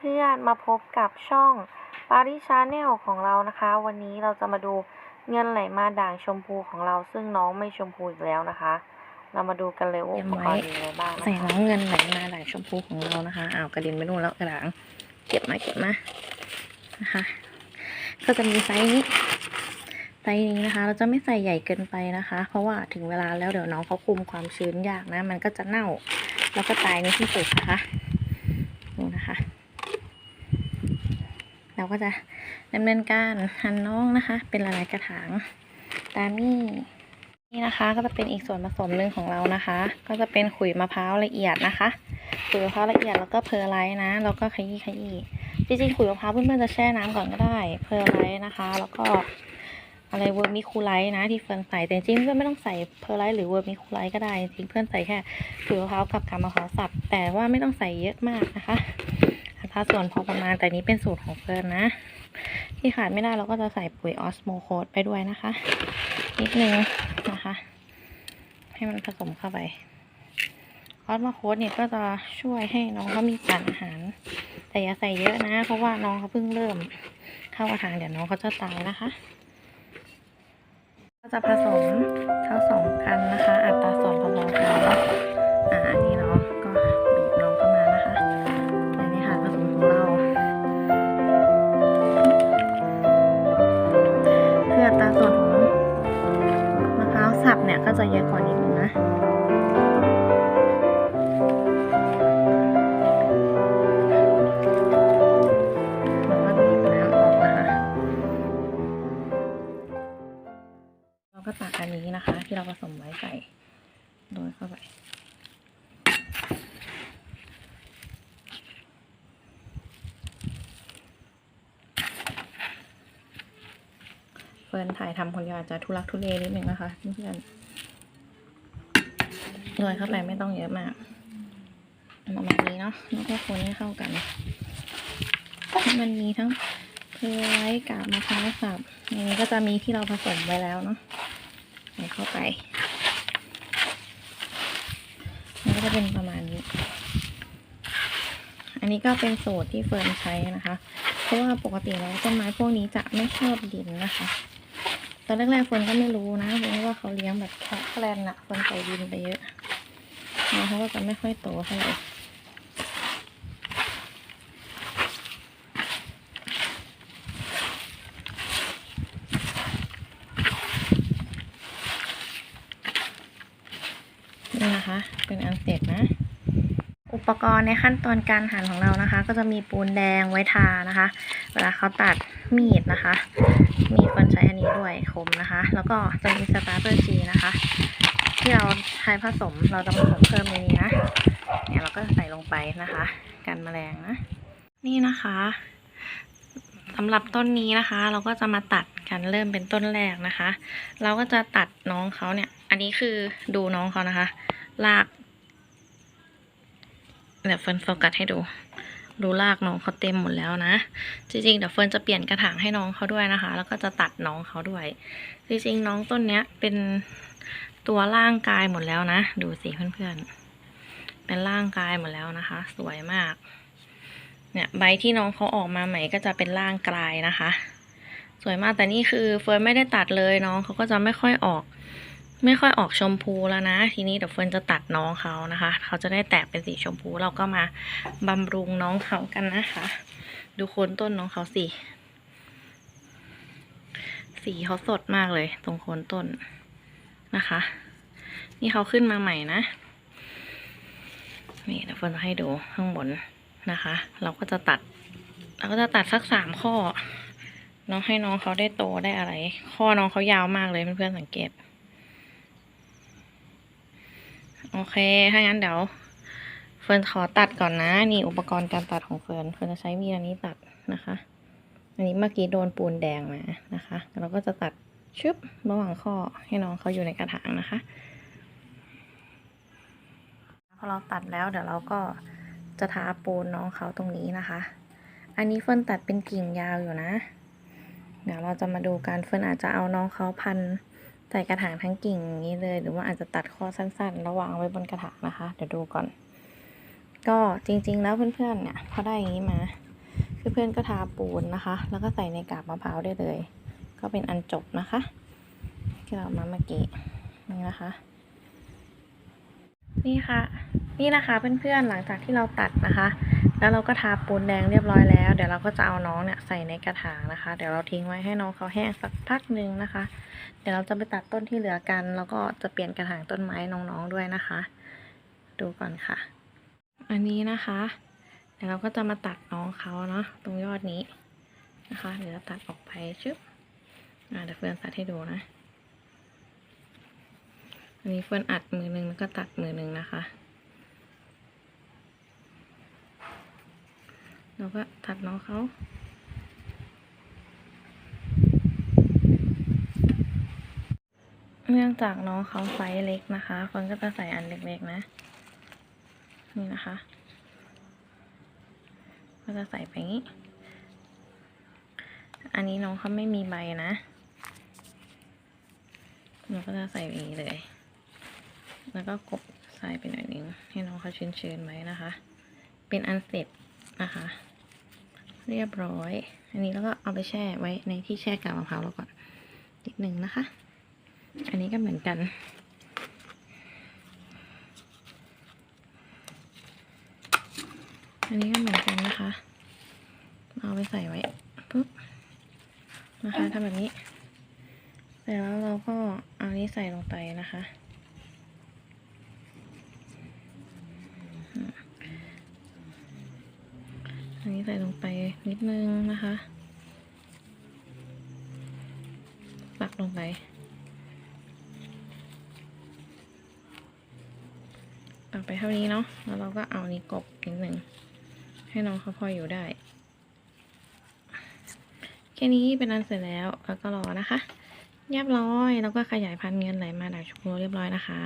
เพื่อนๆ มาพบกับช่องปาริชาแนลของเรานะคะ วันนี้เราจะมาดูเงินไหลมาด่างชมพูของเราซึ่งน้องไม่ชมพูอีกแล้วนะคะ เรามาดูกันเลยว่าอุปกรณ์มีอะไรบ้างนะใส่คะน้องเงินไหลมาด่างชมพูของเรานะคะอ้าวกระเด็นไปนู่นแล้วกระด่างเก็บมาเก็บมานะคะ ก็จะมีไซส์นี้ไซส์นี้นะคะ เราจะไม่ใส่ใหญ่เกินไปนะคะ เพราะว่าถึงเวลาแล้วเดี๋ยวน้องเขาคุมความชื้นยากนะ มันก็จะเน่า แล้วก็ตายในที่สุดนะคะดูนะคะ เราก็จะดำเนินการหั่นน้องนะคะ เป็นหลายๆกระถางตามนี่นี่นะคะ ก็จะเป็นอีกส่วนผสมหนึ่งของเรานะคะ ก็จะเป็นขุยมะพร้าวละเอียดนะคะขุยมะพร้าวละเอียดแล้วก็เพอไลท์นะ แล้วก็ขยี้ขยี้จริงๆขุยมะพร้าวเพื่อนๆจะแช่น้ำก่อนก็ได้ เพอไลท์นะคะ แล้วก็อะไรเวอร์มิคูไลท์นะที่เฟิร์นใส่แต่จริงเพื่อนไม่ต้องใส่เพอร์ไลท์หรือเวอร์มิคูไลท์ก็ได้จริงเพื่อนใส่แค่ขุยมะพร้าวกับกำมะพร้าวสับแต่ว่าไม่ต้องใส่เยอะมากนะคะ อัตราส่วนพอประมาณแต่นี้เป็นสูตรของเฟิร์นนะ ที่ขาดไม่ได้เราก็จะใส่ปุ๋ยออสโมโคดไปด้วยนะคะ นิดนึงนะคะ ให้มันผสมเข้าไปออสโมโคดเนี่ยก็จะช่วยให้น้องเขามีสารอาหาร แต่อย่าใส่เยอะนะ เพราะว่าน้องเขาเพิ่งเริ่ม เข้ากระถางเดี๋ยวน้องเขาจะตายนะคะ ก็จะผสมเข้าสองกันนะคะ อัตราส่วนพอๆกัน เฟิร์นถ่ายทำคนเดียวอาจจะทุลักทุเลนิดนึงนะคะเพื่อนๆโรยเข้าไปไม่ต้องเยอะมากประมาณนี้เนาะแล้วก็คนให้เข้ากันให้มันมีทั้งเพลย์กาบมะพร้าวสับในนี้ก็จะมีที่เราผสมไว้แล้วเนาะใส่เข้าไปมันก็จะเป็นประมาณนี้ อันนี้ก็เป็นสูตรที่เฟิร์นใช้นะคะ เพราะว่าปกติแล้วต้นไม้พวกนี้จะไม่ชอบดินนะคะ อนแรกๆเฟิร์นก็ไม่รู้นะเฟิร์นนึกว่าเขาเลี้ยงแบบแคทแลนด์อะเฟิร์นใส่ดินไปเยอะน้องเขาก็จะไม่ค่อยโตเท่าไหร่นี่นะคะ เป็นอันเสร็จนะ อุปกรณ์ในขั้นตอนการหั่นของเรานะคะ ก็จะมีปูนแดงไว้ทานะคะ เวลาเขาตัดมีดนะคะ มีคนใช้อันนี้ด้วยคมนะคะ แล้วก็จะมีสตาร์เตอร์ชีนะคะ ที่เราใช้ผสมเราจะผสมเพิ่มในนี้นะเนี่ยเราก็ใส่ลงไปนะคะ กันแมลงนะ นี่นะคะสำหรับต้นนี้นะคะ เราก็จะมาตัดกันเริ่มเป็นต้นแรกนะคะ เราก็จะตัดน้องเขาเนี่ย อันนี้คือดูน้องเขานะคะลาก เดี๋ยวเฟิร์นโฟกัสให้ดู ดูลากน้องเขาเต็มหมดแล้วนะ จริงๆเดี๋ยวเฟิร์นจะเปลี่ยนกระถางให้น้องเขาด้วยนะคะ แล้วก็จะตัดน้องเขาด้วย จริงๆน้องต้นเนี้ยเป็นตัวร่างกายหมดแล้วนะ ดูสิเพื่อนๆ เป็นร่างกายหมดแล้วนะคะ สวยมาก เนี่ยใบที่น้องเขาออกมาใหม่ก็จะเป็นร่างกายนะคะ สวยมากแต่นี่คือเฟิร์นไม่ได้ตัดเลยน้องเขาก็จะไม่ค่อยออก ไม่ค่อยออกชมพูแล้วนะ ทีนี้เดี๋ยวเฟิร์นจะตัดน้องเขานะคะ เขาจะได้แตกเป็นสีชมพูเราก็มาบำรุงน้องเขากันนะคะ ดูโคนต้นน้องเขาสิ สีเขาสดมากเลย ตรงโคนต้นนะคะ นี่เขาขึ้นมาใหม่นะ นี่เดี๋ยวเฟิร์นจะให้ดูข้างบนนะคะ เราก็จะตัด เราก็จะตัดสักสามข้อน้องให้น้องเขาได้โตได้อะไร ข้อน้องเขายาวมากเลยเพื่อนๆสังเกต โอเค ถ้างั้นเดี๋ยว เฟิร์นขอตัดก่อนนะ นี่อุปกรณ์การตัดของเฟิร์น เฟิร์นจะใช้มีดอันนี้ตัดนะคะ อันนี้เมื่อกี้โดนปูนแดงมานะคะ เราก็จะตัดชึบระหว่างข้อให้น้องเขาอยู่ในกระถางนะคะ พอเราตัดแล้วเดี๋ยวเราก็จะทาปูนน้องเขาตรงนี้นะคะ อันนี้เฟิร์นตัดเป็นกิ่งยาวอยู่นะ เดี๋ยวเราจะมาดูกันเฟิร์นอาจจะเอาน้องเขาพัน ใส่กระถางทั้งกิ่งอย่างนี้เลย หรือว่าอาจจะตัดข้อสั้นๆ ระวางไว้บนกระถางนะคะ เดี๋ยวดูก่อน ก็จริงๆ แล้วเพื่อนๆเนี่ยพอได้อย่างนี้มาเพื่อนๆก็ทาปูนนะคะ แล้วก็ใส่ในกาบมะพร้าวได้เลย ก็เป็นอันจบนะคะ ที่เรามาเมื่อกี้นี่นะคะ นี่ค่ะ นี่นะคะเพื่อนๆหลังจากที่เราตัดนะคะ แล้วเราก็ทาปูนแดงเรียบร้อยแล้ว เดี๋ยวเราก็จะเอาน้องเนี่ยใส่ในกระถางนะคะ เดี๋ยวเราทิ้งไว้ให้น้องเขาแห้งสักพักหนึ่งนะคะ เดี๋ยวเราจะไปตัดต้นที่เหลือกัน แล้วก็จะเปลี่ยนกระถางต้นไม้น้องๆด้วยนะคะ ดูก่อนค่ะ อันนี้นะคะ เดี๋ยวเราก็จะมาตัดน้องเขาเนาะตรงยอดนี้นะคะ เดี๋ยวเราตัดออกไปชึบอ่าเดี๋ยวเฟื่อนตัดให้ดูนะ อันนี้เฟื่อนอัดมือหนึ่งแล้วก็ตัดมือหนึ่งนะคะ เราก็ตัดน้องเขาเนื่องจากน้องเขาไซส์เล็กนะคะคนก็จะใส่อันเล็กๆนะ นี่นะคะ ก็จะใส่ไปงี้ อันนี้น้องเขาไม่มีใบนะเราก็จะใส่ไปอย่างนี้เลย แล้วก็กบใส่ไปหน่อยนึง ให้น้องเขาชื้นๆไว้นะคะ เป็นอันเสร็จนะคะ เรียบร้อย อันนี้แล้วก็เอาไปแช่ไว้ในที่แช่กากมะพร้าวเราก่อนนิดหนึ่งนะคะ อันนี้ก็เหมือนกัน อันนี้ก็เหมือนกันนะคะ เอาไปใส่ไว้ปุ๊บนะคะทำแบบนี้ เสร็จแล้วเราก็เอานี้ใส่ลงไปนะคะอืม อันนี้ใส่ลงไปนิดนึงนะคะปักลงไปตักไปเท่านี้เนาะ แล้วเราก็เอานี้กบนิดหนึ่ง ให้น้องเขาพออยู่ได้ แค่นี้เป็นอันเสร็จแล้ว แล้วก็รอนะคะ เรียบร้อย แล้วก็ขยายพันธุ์เงินไหลมาดักชมพูเรียบร้อยนะคะ